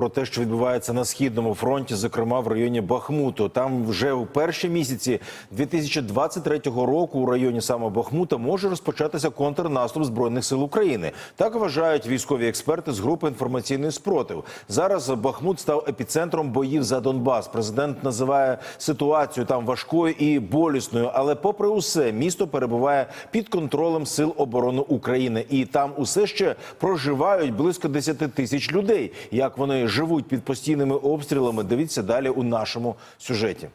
Про те, що відбувається на східному фронті, зокрема в районі Бахмуту, там вже у перші місяці 2023 року у районі саме Бахмута може розпочатися контрнаступ збройних сил України. Так вважають військові експерти з групи інформаційний спротив. Зараз Бахмут став епіцентром боїв за Донбас. Президент називає ситуацію там важкою і болісною, але, попри усе, місто перебуває під контролем сил оборони України, і там усе ще проживають близько 10 тисяч людей. Як вони живуть під постійними обстрілами? Дивіться далі у нашому сюжеті.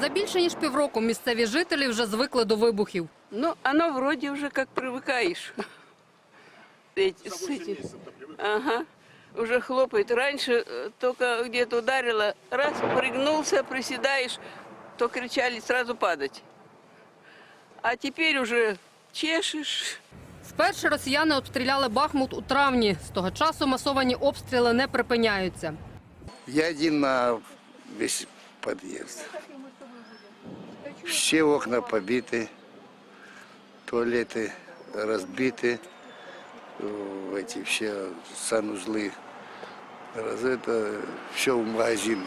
За більше ніж півроку місцеві жителі вже звикли до вибухів. Ну, оно вроде уже как привыкаешь. Эти- с этим. Ага. Уже хлопает. Раньше э, только где-то ударило, раз, пригнулся, приседаешь, то кричали сразу падать. А теперь уже чешешь. Вперше росіяни обстріляли Бахмут у травні. З того часу масовані обстріли не припиняються. Я один на весь подъезд. Все окна побиты, туалеты разбиты, э, эти все санузлы. Раз это все в магазин.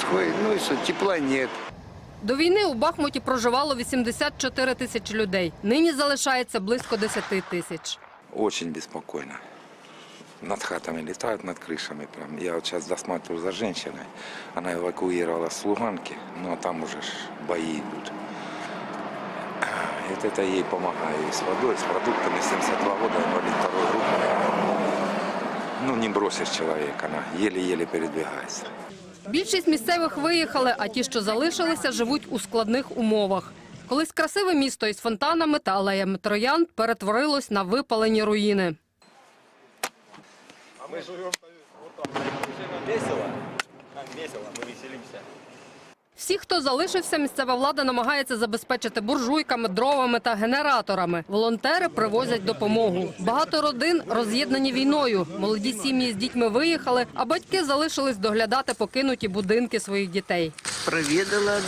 Сходит, ну и что, тепла нет. До війни у Бахмуті проживало 84 тисячі людей. Нині залишається близько 10 тисяч. Очень беспокойно. Над хатами летают, над крышами. Прям. Я вот сейчас досматриваю за женщиной. Она эвакуировалась с Луганки, но там уже ж бои идут. И вот это ей помогаю и с водой, с продуктами. 72 года, инвалид второй группы. Ну, не бросишь человека, она еле-еле передвигается. Більшість місцевих виїхали, а ті, що залишилися, живуть у складних умовах. Колись красиве місто із фонтанами та алеями троянд перетворилось на випалені руїни. Всі, хто залишився, місцева влада намагається забезпечити буржуйками, дровами та генераторами. Волонтери привозять допомогу. Багато родин роз'єднані війною. Молоді сім'ї з дітьми виїхали, а батьки залишились доглядати покинуті будинки своїх дітей. Проведала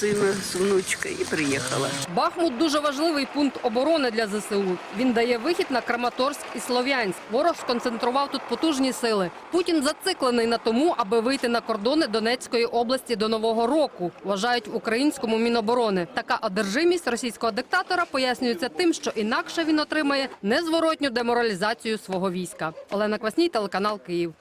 сына с внучкой и приехала. Бахмут дуже важливий пункт оборони для ЗСУ. Він дає вихід на Краматорськ і Слов'янськ. Ворог сконцентрував тут потужні сили. Путін зациклений на тому, аби вийти на кордони Донецької області до нового року. Вважають українському міноборони. Така одержимість російського диктатора пояснюється тим, що інакше він отримає незворотню деморалізацію свого війська. Олена Квасній, телеканал Київ.